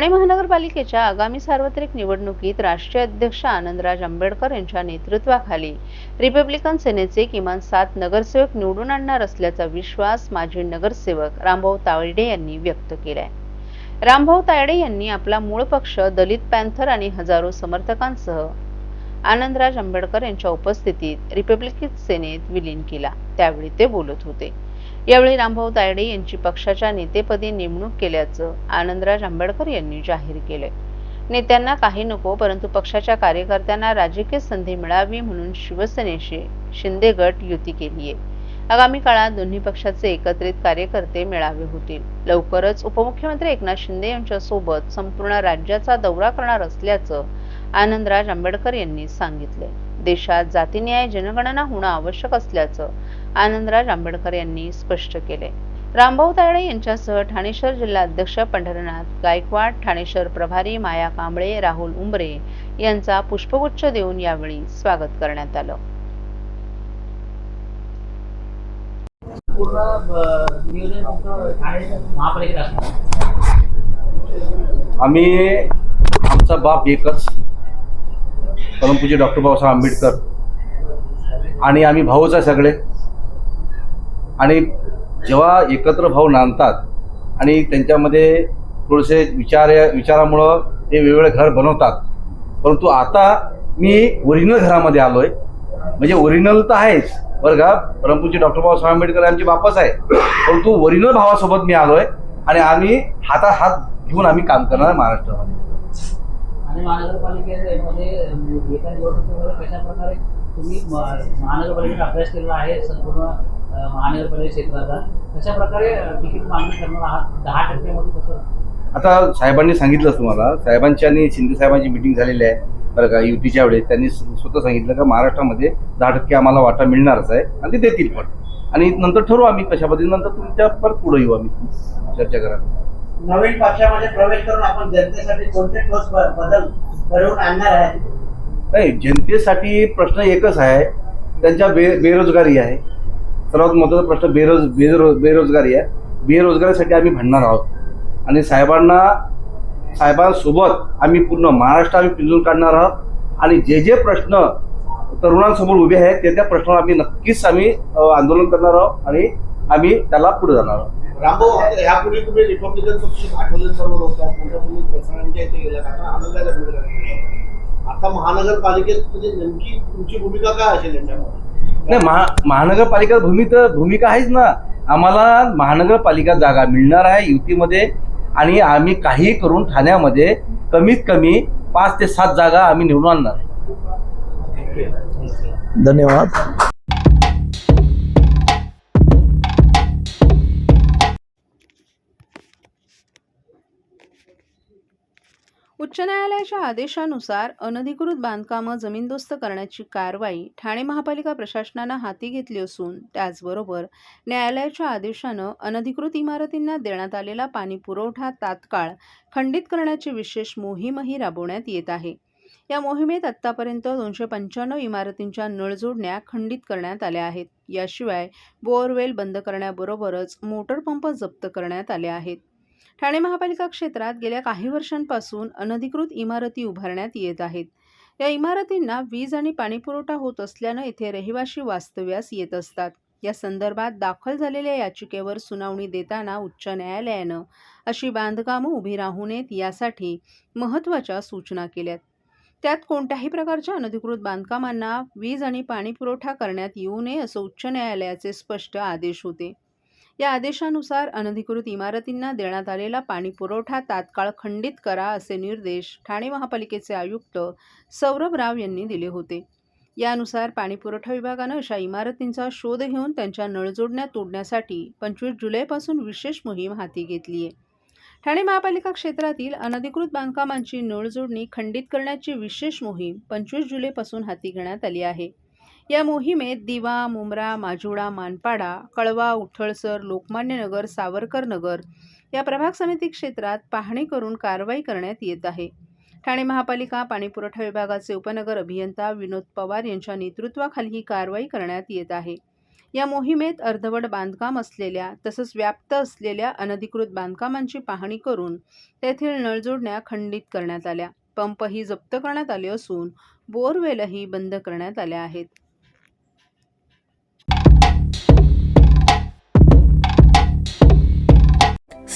ठाणे महानगरपालिकेच्या आगामी सार्वत्रिक निवडणुकीत राष्ट्रीय अध्यक्ष आनंदराज आंबेडकर यांच्या नेतृत्वाखाली रिपब्लिकन सेनेचे किमान सात नगरसेवक निवडून आणणार असल्याचा विश्वास माजी नगरसेवक रामभाऊ तावडे यांनी व्यक्त केलाय. रामभाऊ तायडे यांनी आपला मूळ पक्ष दलित पॅन्थर आणि हजारो समर्थकांसह आनंदराज आंबेडकर यांच्या उपस्थितीत रिपब्लिकन सेनेत विलीन केला. त्यावेळी ते बोलत होते. यावेळी रामभाऊ तायडे यांची पक्षाच्या नेतेपदी नेमणूक केल्याचं आनंदराज आंबेडकर यांनी जाहीर केलंय. नेत्यांना काही नको परंतु पक्षाच्या कार्यकर्त्यांना राजकीय संधी मिळावी म्हणून शिवसेनेशी शिंदे गट युती केली आहे आगामी काळात दोन्ही पक्षाचे एकत्रित कार्यकर्ते मेळावे होतील. लवकरच उपमुख्यमंत्री एकनाथ शिंदे यांच्या सोबत संपूर्ण राज्याचा दौरा करणार असल्याचं आनंदराज आंबेडकर यांनी सांगितले देशात जातीन्याय जनगणना होणं आवश्यक असल्याचं आनंदराज आंबेडकर यांनी स्पष्ट केले. रामभाऊ तायडे यांच्यासह ठाणे शहर जिल्हा अध्यक्ष पंढरनाथ गायकवाड ठाणे शहर प्रभारी माया कांबळे राहुल उंबरे यांचा पुष्पगुच्छ देऊन यावेळी स्वागत करण्यात आलं. आम्ही आमचा बाप एकच. परमपूज्य डॉक्टर बाबासाहेब आंबेडकर आणि आम्ही भाऊच आहे सगळे. आणि जेव्हा एकत्र भाऊ नांदतात आणि त्यांच्यामध्ये थोडेसे विचार विचारामुळं ते वेगवेगळे घर बनवतात. परंतु आता मी ओरिजिनल घरामध्ये आलो आहे म्हणजे ओरिजिनल तर आहेच. बरं का? परमपूज्य डॉक्टर बाबासाहेब आंबेडकर आमचे बापच आहे. परंतु ओरिजिनल भावासोबत मी आलो आहे आणि आम्ही हातात हात घेऊन आम्ही काम करणार महाराष्ट्रामध्ये. आणि महानगरपालिकेमध्ये म्हणजे, म्हणजे येत्या निवडणुकीमध्ये कशा प्रकारे तुम्ही महानगरपालिकेचा अभ्यास केलेला आहे संपूर्ण महानगरपालिका क्षेत्राचा कशा प्रकारे तिकीट मागणी करणार आहात? दहा टक्क्यामध्ये कसं? आता साहेबांनी सांगितलं तुम्हाला साहेबांची आणि शिंदे साहेबांची मिटिंग झालेली आहे. बरं का युतीच्या वेळेस. त्यांनी स्वतः सांगितलं का महाराष्ट्रामध्ये दहा टक्के आम्हाला वाटा मिळणारच आहे आणि ते देतील पण. आणि नंतर ठरवू आम्ही कशा पद्धतीने. नंतर तुमच्या परत पुढे येऊ आम्ही. चर्चा करा. नवीन पक्षामध्ये प्रवेश करून आपण जनतेसाठी कोणते ठोस बदल घडवून आणणार आहे नाही जनतेसाठी प्रश्न एकच आहे. त्यांच्या बे बेरोजगारी आहे. सर्वात महत्त्वाचा प्रश्न बेरोज बेरो बेरोजगारी आहे. बेरोजगारीसाठी आम्ही भांडणार आहोत. आणि साहेबांना साहेबांसोबत आम्ही पूर्ण महाराष्ट्र आम्ही पिंजून काढणार आहोत. आणि जे जे प्रश्न तरुणांसमोर उभे आहेत त्या त्या प्रश्नावर आम्ही नक्कीच आम्ही आंदोलन करणार आहोत आणि आम्ही त्याला पुढे जाणार आहोत. रामभाऊ ह्यापूर्वी तुम्ही रिपब्लिकन पक्ष आठवले सर्व होता पुढच्या तुम्ही प्रसारांच्या इथे गेला आता भूमिका महानगरपालिकेत म्हणजे नेमकी तुमची भूमिका काय असेल याच्यामध्ये? नाही महा महानगरपालिका भूमी तर भूमिका आहेच ना. आम्हाला महानगरपालिका जागा मिळणार आहे युतीमध्ये आणि आम्ही काही करून ठाण्यामध्ये कमीत कमी पाच ते सात जागा आम्ही निवडून आणणार आहे. धन्यवाद. उच्च न्यायालयाच्या आदेशानुसार अनधिकृत बांधकामं जमीनदोस्त करण्याची कारवाई ठाणे महापालिका प्रशासनानं हाती घेतली असून त्याचबरोबर न्यायालयाच्या आदेशानं अनधिकृत इमारतींना देण्यात आलेला पाणी पुरवठा तात्काळ खंडित करण्याची विशेष मोहीमही राबवण्यात येत आहे. या मोहिमेत आत्तापर्यंत दोनशे पंच्याण्णव इमारतींच्या नळजोडण्या खंडित करण्यात आल्या आहेत. याशिवाय बोअरवेल बंद करण्याबरोबरच मोटर पंप जप्त करण्यात आले आहेत. ठाणे महापालिका क्षेत्रात गेल्या काही वर्षांपासून अनधिकृत इमारती उभारण्यात येत आहेत. या इमारतींना वीज आणि पाणीपुरवठा होत असल्यानं येथे रहिवाशी वास्तव्यास येत असतात. या संदर्भात दाखल झालेल्या याचिकेवर सुनावणी देताना उच्च न्यायालयानं अशी बांधकामं उभी राहू नयेत यासाठी महत्त्वाच्या सूचना केल्यात. त्यात कोणत्याही प्रकारच्या अनधिकृत बांधकामांना वीज आणि पाणीपुरवठा करण्यात येऊ नये असं उच्च न्यायालयाचे स्पष्ट आदेश होते. या आदेशानुसार अनधिकृत इमारतींना देण्यात आलेला पाणी पुरवठा तात्काळ खंडित करा असे निर्देश ठाणे महापालिकेचे आयुक्त सौरभ राव यांनी दिले होते. यानुसार पाणीपुरवठा विभागानं अशा इमारतींचा शोध घेऊन त्यांच्या नळजोडण्या तोडण्यासाठी पंचवीस जुलैपासून विशेष मोहीम हाती घेतली आहे. ठाणे महापालिका क्षेत्रातील अनधिकृत बांधकामांची नळजोडणी खंडित करण्याची विशेष मोहीम पंचवीस जुलैपासून हाती घेण्यात आली आहे. या मोहिमेत दिवा मुंब्रा माजुडा मानपाडा कळवा उठळसर लोकमान्य नगर सावरकर नगर या प्रभाग समिती क्षेत्रात पाहणी करून कारवाई करण्यात येत आहे. ठाणे महापालिका पाणीपुरवठा विभागाचे उपनगर अभियंता विनोद पवार यांच्या नेतृत्वाखाली ही कारवाई करण्यात येत आहे. या मोहिमेत अर्धवट बांधकाम असलेल्या तसंच व्याप्त असलेल्या अनधिकृत बांधकामांची पाहणी करून तेथील नळजोडण्या खंडित करण्यात आल्या. पंपही जप्त करण्यात आले असून बोरवेलही बंद करण्यात आल्या आहेत.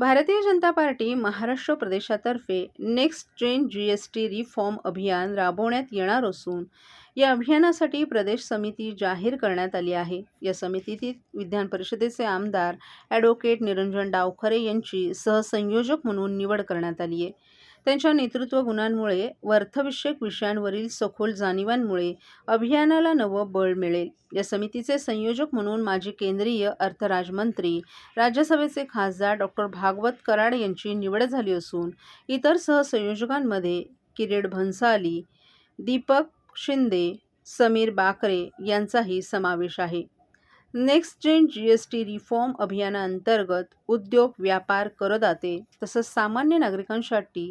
भारतीय जनता पार्टी महाराष्ट्र प्रदेशातर्फे next train G S T reform अभियान राबवण्यात येणार असून या अभियानासाठी प्रदेश समिती जाहीर करण्यात आली आहे. या समितीतील विधान परिषदेचे आमदार ॲडव्होकेट निरंजन डावखरे यांची सहसंयोजक म्हणून निवड करण्यात आली आहे. त्यांच्या नेतृत्व गुणांमुळे अर्थविषयक विषयांवरील सखोल जाणीवांमुळे अभियानाला नवं बळ मिळेल. या समितीचे संयोजक म्हणून माजी केंद्रीय अर्थराजमंत्री राज्यसभेचे खासदार डॉक्टर भागवत कराड यांची निवड झाली असून इतर सहसंयोजकांमध्ये किरीट भन्साली दीपक शिंदे समीर बाकरे यांचाही समावेश आहे. Next gen G S T reform अभियानाअंतर्गत उद्योग व्यापार करदाते तसंच सामान्य नागरिकांसाठी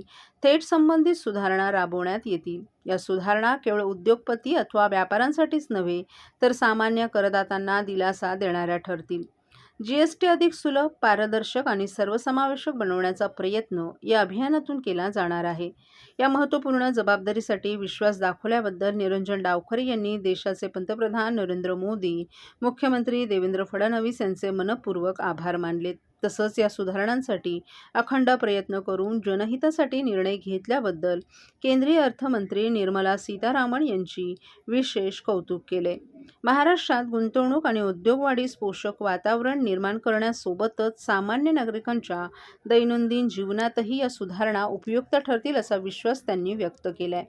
थेट संबंधित सुधारणा राबवण्यात येतील. या सुधारणा केवळ उद्योगपती अथवा व्यापाऱ्यांसाठीच नव्हे तर सामान्य करदात्यांना दिलासा देणाऱ्या ठरतील. जी एस टी अधिक सुलभ पारदर्शक आणि सर्वसमावेशक बनवण्याचा प्रयत्न या अभियानातून केला जाणार आहे. या महत्त्वपूर्ण जबाबदारीसाठी विश्वास दाखवल्याबद्दल निरंजन डावखरे यांनी देशाचे पंतप्रधान नरेंद्र मोदी मुख्यमंत्री देवेंद्र फडणवीस यांचे मनपूर्वक आभार मानले तसंच या सुधारणांसाठी अखंड प्रयत्न करून जनहितासाठी निर्णय घेतल्याबद्दल केंद्रीय अर्थमंत्री निर्मला सीतारामन यांची विशेष कौतुक केले. महाराष्ट्रात गुंतवणूक आणि उद्योगवाढीस पोषक वातावरण निर्माण करण्यासोबतच सामान्य नागरिकांच्या दैनंदिन जीवनातही या सुधारणा उपयुक्त ठरतील असा विश्वास त्यांनी व्यक्त केला आहे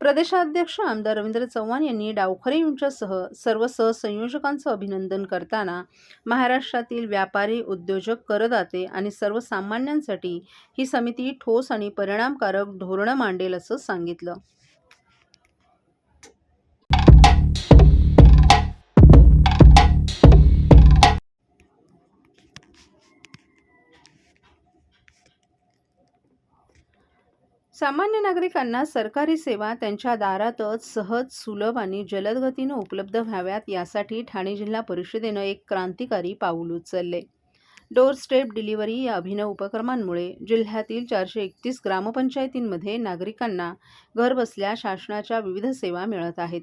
प्रदेशाध्यक्ष आमदार रवींद्र चव्हाण यांनी डावखरे यांच्यासह सर्व सहसंयोजकांचं अभिनंदन करताना महाराष्ट्रातील व्यापारी उद्योजक करदाते आणि सर्वसामान्यांसाठी ही समिती ठोस आणि परिणामकारक धोरणं मांडेल असं सांगितलं. सामान्य नागरिकांना सरकारी सेवा त्यांच्या दारातच सहज सुलभ आणि जलद गतीनं उपलब्ध व्हाव्यात यासाठी ठाणे जिल्हा परिषदेनं एक क्रांतिकारी पाऊल उचलले. डोर स्टेप डिलिव्हरी या अभिनव उपक्रमांमुळे जिल्ह्यातील चारशे एकतीस ग्रामपंचायतींमध्ये नागरिकांना घरबसल्या शासनाच्या विविध सेवा मिळत आहेत.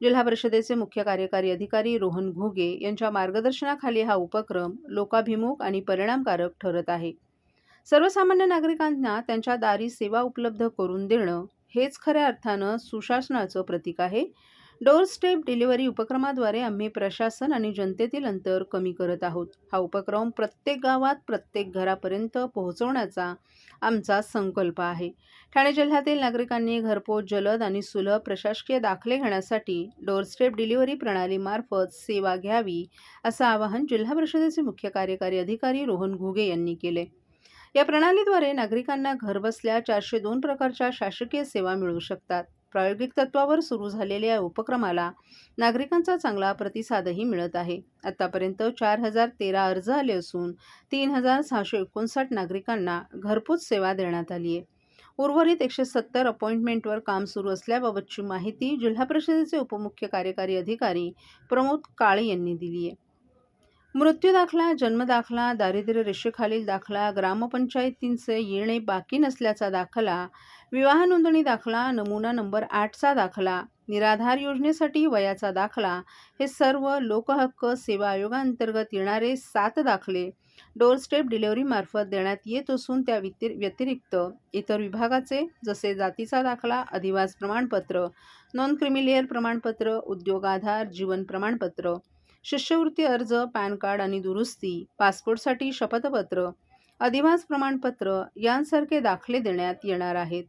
जिल्हा परिषदेचे मुख्य कार्यकारी अधिकारी रोहन घुगे यांच्या मार्गदर्शनाखाली हा उपक्रम लोकाभिमुख आणि परिणामकारक ठरत आहे. सर्वसामान्य नागरिकांना त्यांच्या दारी सेवा उपलब्ध करून देणं हेच खऱ्या अर्थानं सुशासनाचं प्रतीक आहे. डोअर स्टेप डिलिव्हरी उपक्रमाद्वारे आम्ही प्रशासन आणि जनतेतील अंतर कमी करत आहोत. हा उपक्रम प्रत्येक गावात प्रत्येक घरापर्यंत पोहोचवण्याचा आमचा संकल्प आहे. ठाणे जिल्ह्यातील नागरिकांनी घरपोच जलद आणि सुलभ प्रशासकीय दाखले घेण्यासाठी डोअर स्टेप डिलिव्हरी प्रणालीमार्फत सेवा घ्यावी असं आवाहन जिल्हा परिषदेचे मुख्य कार्यकारी अधिकारी रोहन घुगे यांनी केले. या प्रणालीद्वारे नागरिकांना घरबसल्या चारशे दोन प्रकारच्या शासकीय सेवा मिळू शकतात. प्रायोगिक तत्वावर सुरू झालेल्या या उपक्रमाला नागरिकांचा चांगला प्रतिसादही मिळत आहे. आतापर्यंत चार हजार तेरा अर्ज आले असून तीन हजार सहाशे एकोणसाठ नागरिकांना घरपोच सेवा देण्यात आली आहे. उर्वरित एकशे सत्तर अपॉइंटमेंटवर काम सुरू असल्याबाबतची माहिती जिल्हा परिषदेचे उपमुख्य कार्यकारी अधिकारी प्रमोद काळे यांनी दिली आहे. मृत्यू दाखला जन्मदाखला दारिद्र्य रेषेखालील दाखला ग्रामपंचायतींचे येणे बाकी नसल्याचा दाखला विवाह नोंदणी दाखला नमुना नंबर आठचा दाखला निराधार योजनेसाठी वयाचा दाखला हे सर्व लोकहक्क सेवा आयोगाअंतर्गत येणारे सात दाखले डोरस्टेप डिलेवरीमार्फत डिलिव्हरीमार्फत देण्यात येत असून त्या व्यतिरिक्त इतर विभागाचे जसे जातीचा दाखला अधिवास प्रमाणपत्र नॉन क्रिमिलेअर प्रमाणपत्र उद्योगाधार जीवन प्रमाणपत्र शिष्यवृत्ती अर्ज पॅन कार्ड आणि दुरुस्ती पासपोर्टसाठी शपथपत्र अधिवास प्रमाणपत्र यांसारखे दाखले देण्यात येणार आहेत.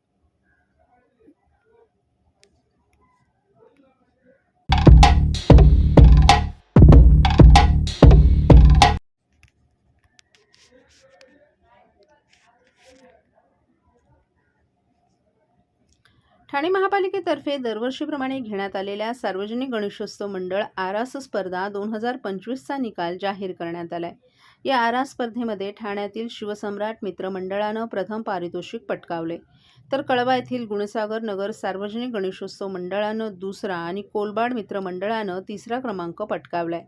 ठाणे महापालिकेतर्फे दरवर्षीप्रमाणे घेण्यात आलेल्या सार्वजनिक गणेशोत्सव मंडळ आरास स्पर्धा दोन हजार पंचवीसचा निकाल जाहीर करण्यात आला आहे या आरास स्पर्धेमध्ये ठाण्यातील शिवसम्राट मित्रमंडळानं प्रथम पारितोषिक पटकावले. तर कळवा येथील गुणसागर नगर सार्वजनिक गणेशोत्सव मंडळानं दुसरा आणि कोलबाड मित्रमंडळानं तिसरा क्रमांक पटकावलाय.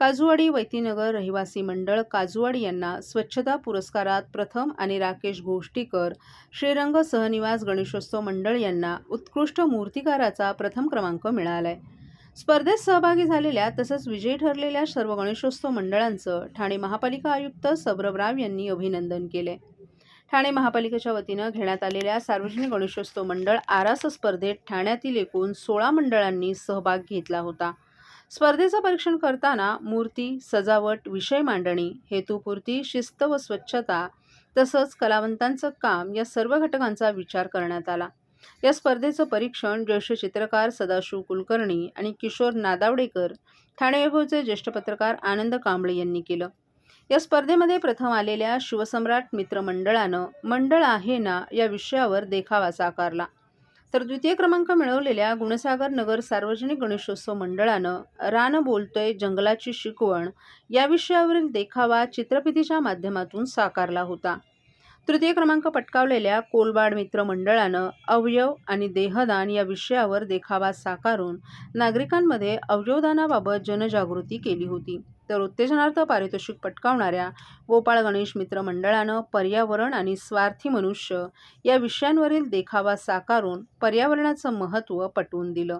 काजूवाडी वैतीनगर रहिवासी मंडळ काजुवाड यांना स्वच्छता पुरस्कारात प्रथम आणि राकेश गोष्टीकर श्रीरंग सहनिवास गणेशोत्सव मंडळ यांना उत्कृष्ट मूर्तिकाराचा प्रथम क्रमांक मिळाला आहे स्पर्धेत सहभागी झालेल्या तसंच विजयी ठरलेल्या सर्व गणेशोत्सव मंडळांचं ठाणे महापालिका आयुक्त सौरभ राव यांनी अभिनंदन केले ठाणे महापालिकेच्या वतीनं घेण्यात आलेल्या सार्वजनिक गणेशोत्सव मंडळ आरास स्पर्धेत ठाण्यातील एकूण सोळा मंडळांनी सहभाग घेतला होता. स्पर्धेचं परीक्षण करताना मूर्ती सजावट विषय मांडणी हेतुपूर्ती शिस्त व स्वच्छता तसंच कलावंतांचं काम या सर्व घटकांचा विचार करण्यात आला. या स्पर्धेचं परीक्षण ज्येष्ठ चित्रकार सदाशिव कुलकर्णी आणि किशोर नादावडेकर ठाणे वैभवचे ज्येष्ठ पत्रकार आनंद कांबळे यांनी केलं. या स्पर्धेमध्ये प्रथम आलेल्या शिवसम्राट मित्रमंडळानं मंडळ आहे ना या विषयावर देखावा साकारला तर द्वितीय क्रमांक मिळवलेल्या गुणसागर नगर सार्वजनिक गणेशोत्सव मंडळानं रान बोलतोय जंगलाची शिकवण या विषयावरील देखावा चित्रफितीच्या माध्यमातून साकारला होता. तृतीय क्रमांक पटकावलेल्या कोलबाड मित्र मंडळानं अवयव आणि देहदान या विषयावर देखावा साकारून नागरिकांमध्ये अवयवदानाबाबत जनजागृती केली होती. तर उत्तेजनार्थ पारितोषिक पटकावणाऱ्या गोपाळ गणेश मित्र मंडळानं पर्यावरण आणि स्वार्थी मनुष्य या विषयांवरील देखावा साकारून पर्यावरणाचं महत्त्व पटवून दिलं.